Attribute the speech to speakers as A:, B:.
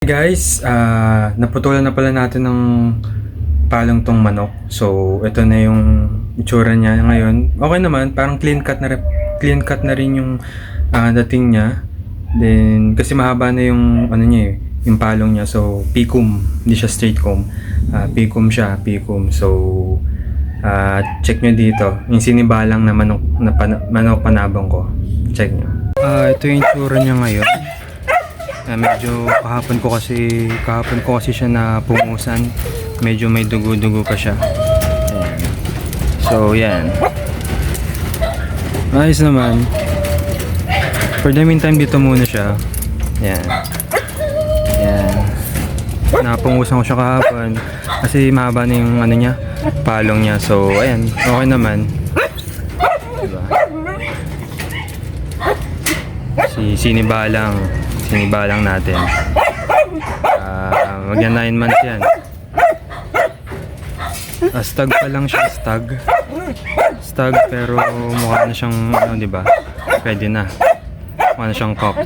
A: Guys, ah naputulan na pala natin ng palong tong manok. So, ito na yung itsura niya ngayon. Okay naman, parang clean cut na clean cut na rin yung ah, dating niya. Then, kasi mahaba na yung ano niya eh, yung palong niya. So, picum, hindi siya straight comb. Ah, picum siya, picum. So, ah, check nyo dito. Yung sinibalang na manok, na pana- manok panabong ko. Check nyo. Ah, ito yung itsura niya ngayon. Ah, medyo kahapon ko kasi kahapon ko kasi siya na pumusan. Medyo may dugo-dugo pa siya. So, yan. Ayos naman. For the meantime, dito muna siya. Yan. Yan. Napungusan ko siya kahapon. Kasi mahaba na yung ano niya, palong niya. So, ayan. Okay naman. Diba? Si Sinibalang. Sinibalang natin. Ah, magyan 9 months yan. Ah, stag pa lang siya, stag. Stag pero mukha na siyang ano, 'di ba? Pwede na. Mukha na siyang cock.